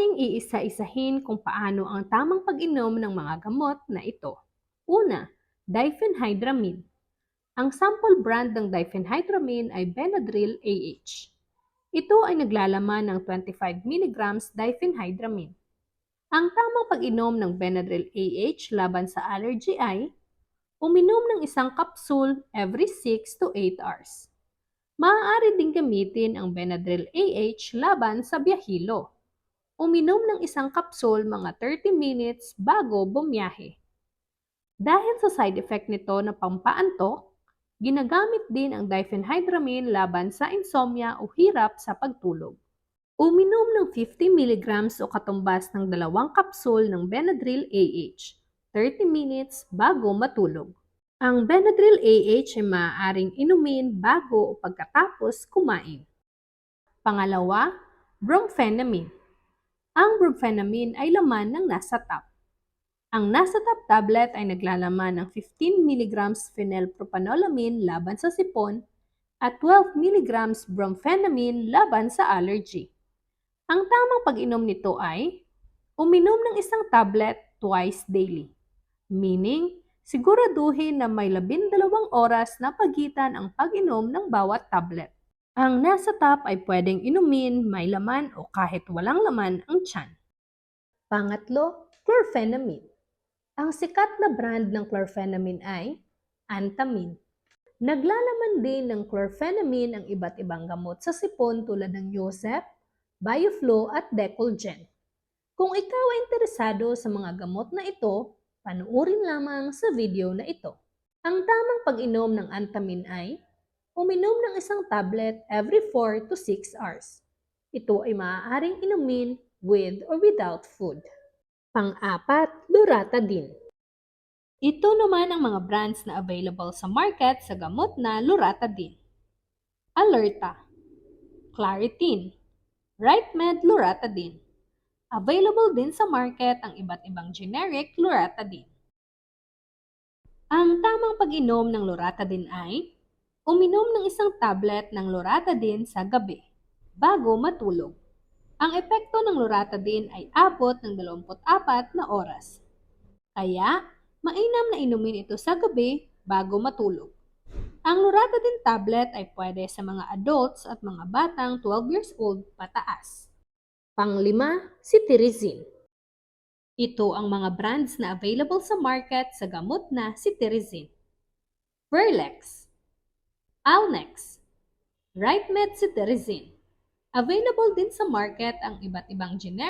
Ating iisa-isahin kung paano ang tamang pag-inom ng mga gamot na ito. Una, diphenhydramine. Ang sample brand ng diphenhydramine ay Benadryl AH. Ito ay naglalaman ng 25 mg diphenhydramine. Ang tamang pag-inom ng Benadryl AH laban sa allergy ay uminom ng isang kapsul every 6 to 8 hours. Maaari ding gamitin ang Benadryl AH laban sa biyahilo. Uminom ng isang kapsul mga 30 minutes bago bumiyahe. Dahil sa side effect nito na pampaantok, ginagamit din ang diphenhydramine laban sa insomnia o hirap sa pagtulog. Uminom ng 50 mg o katumbas ng dalawang kapsul ng Benadryl AH, 30 minutes bago matulog. Ang Benadryl AH ay maaaring inumin bago o pagkatapos kumain. Pangalawa, brompheniramine. Ang brompheniramine ay laman ng nasa top. Ang nasa top tablet ay naglalaman ng 15 mg phenylpropanolamine laban sa sipon at 12 mg brompheniramine laban sa allergy. Ang tamang pag-inom nito ay uminom ng isang tablet twice daily. Meaning, siguraduhin na may 12 oras na pagitan ang pag-inom ng bawat tablet. Ang nasa top ay pwedeng inumin may laman o kahit walang laman ang tiyan. Pangatlo, chlorphenamine. Ang sikat na brand ng chlorphenamine ay Antamin. Naglalaman din ng chlorphenamine ang iba't ibang gamot sa sipon tulad ng Yosep, Bioflow at Decolgen. Kung ikaw ay interesado sa mga gamot na ito, panuorin lamang sa video na ito. Ang tamang pag-inom ng Antamin ay uminom ng isang tablet every 4 to 6 hours. Ito ay maaaring inumin with or without food. Pang-apat, Loratadine. Ito naman ang mga brands na available sa market sa gamot na Loratadine. Alerta, Claritin, RightMed Loratadine. Available din sa market ang iba't ibang generic Loratadine. Ang tamang pag-inom ng Loratadine ay uminom ng isang tablet ng Loratadine sa gabi bago matulog. Ang epekto ng Loratadine ay abot ng 24 na oras. Kaya, mainam na inumin ito sa gabi bago matulog. Ang Loratadine tablet ay pwede sa mga adults at mga batang 12 years old pataas. Panglima, cetirizine. Ito ang mga brands na available sa market sa gamot na cetirizine. Verlex, Alnex, RightMed Cetirizine. Available din sa market ang iba't ibang generic